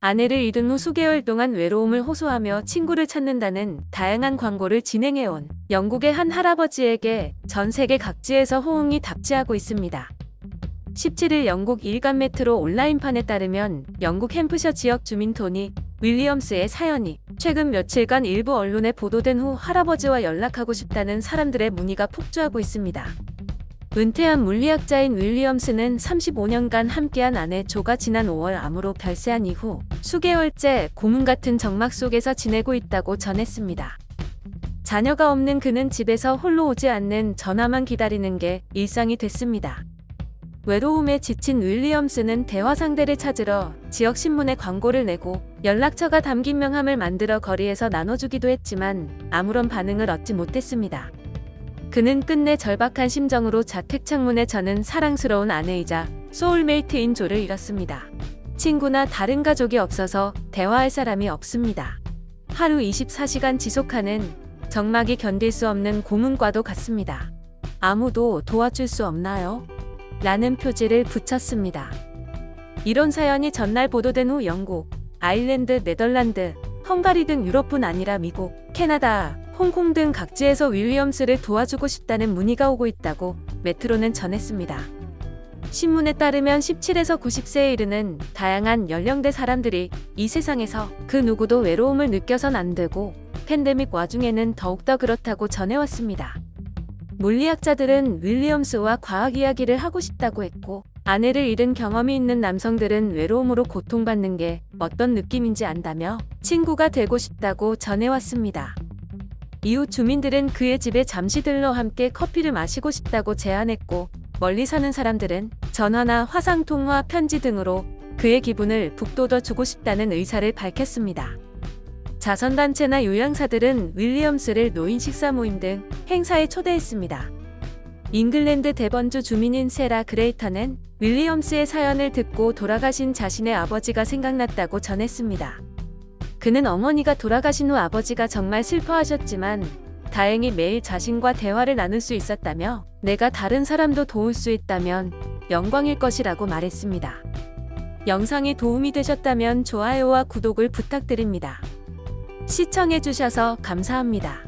아내를 잃은 후 수개월 동안 외로움을 호소하며 친구를 찾는다는 다양한 광고를 진행해온 영국의 한 할아버지에게 전 세계 각지에서 호응이 답지하고 있습니다. 17일 영국 일간 메트로 온라인판에 따르면 영국 햄프셔 지역 주민 토니 윌리엄스의 사연이 최근 며칠간 일부 언론에 보도된 후 할아버지와 연락하고 싶다는 사람들의 문의가 폭주하고 있습니다. 은퇴한 물리학자인 윌리엄스는 35년간 함께한 아내 조가 지난 5월 암으로 별세한 이후 수개월째 고문 같은 정막 속에서 지내고 있다고 전했습니다. 자녀가 없는 그는 집에서 홀로 오지 않는 전화만 기다리는 게 일상이 됐습니다. 외로움에 지친 윌리엄스는 대화 상대를 찾으러 지역 신문에 광고를 내고 연락처가 담긴 명함을 만들어 거리에서 나눠주기도 했지만 아무런 반응을 얻지 못했습니다. 그는 끝내 절박한 심정으로 자택 창문에 저는 사랑스러운 아내이자 소울메이트인 조를 잃었습니다. 친구나 다른 가족이 없어서 대화할 사람이 없습니다. 하루 24시간 지속하는 정막이 견딜 수 없는 고문과도 같습니다. 아무도 도와줄 수 없나요? 라는 표지를 붙였습니다. 이런 사연이 전날 보도된 후 영국, 아일랜드, 네덜란드, 헝가리 등 유럽뿐 아니라 미국, 캐나다, 홍콩 등 각지에서 윌리엄스를 도와주고 싶다는 문의가 오고 있다고 메트로는 전했습니다. 신문에 따르면 17에서 90세에 이르는 다양한 연령대 사람들이 이 세상에서 그 누구도 외로움을 느껴선 안 되고 팬데믹 와중에는 더욱더 그렇다고 전해왔습니다. 물리학자들은 윌리엄스와 과학 이야기를 하고 싶다고 했고 아내를 잃은 경험이 있는 남성들은 외로움으로 고통받는 게 어떤 느낌인지 안다며 친구가 되고 싶다고 전해왔습니다. 이후 주민들은 그의 집에 잠시 들러 함께 커피를 마시고 싶다고 제안했고 멀리 사는 사람들은 전화나 화상통화 편지 등으로 그의 기분을 북돋워 주고 싶다는 의사를 밝혔습니다. 자선단체나 요양사들은 윌리엄스를 노인 식사 모임 등 행사에 초대했습니다. 잉글랜드 대번주 주민인 세라 그레이터는 윌리엄스의 사연을 듣고 돌아가신 자신의 아버지가 생각났다고 전했습니다. 그는 어머니가 돌아가신 후 아버지가 정말 슬퍼하셨지만 다행히 매일 자신과 대화를 나눌 수 있었다며 내가 다른 사람도 도울 수 있다면 영광일 것이라고 말했습니다. 영상이 도움이 되셨다면 좋아요와 구독을 부탁드립니다. 시청해주셔서 감사합니다.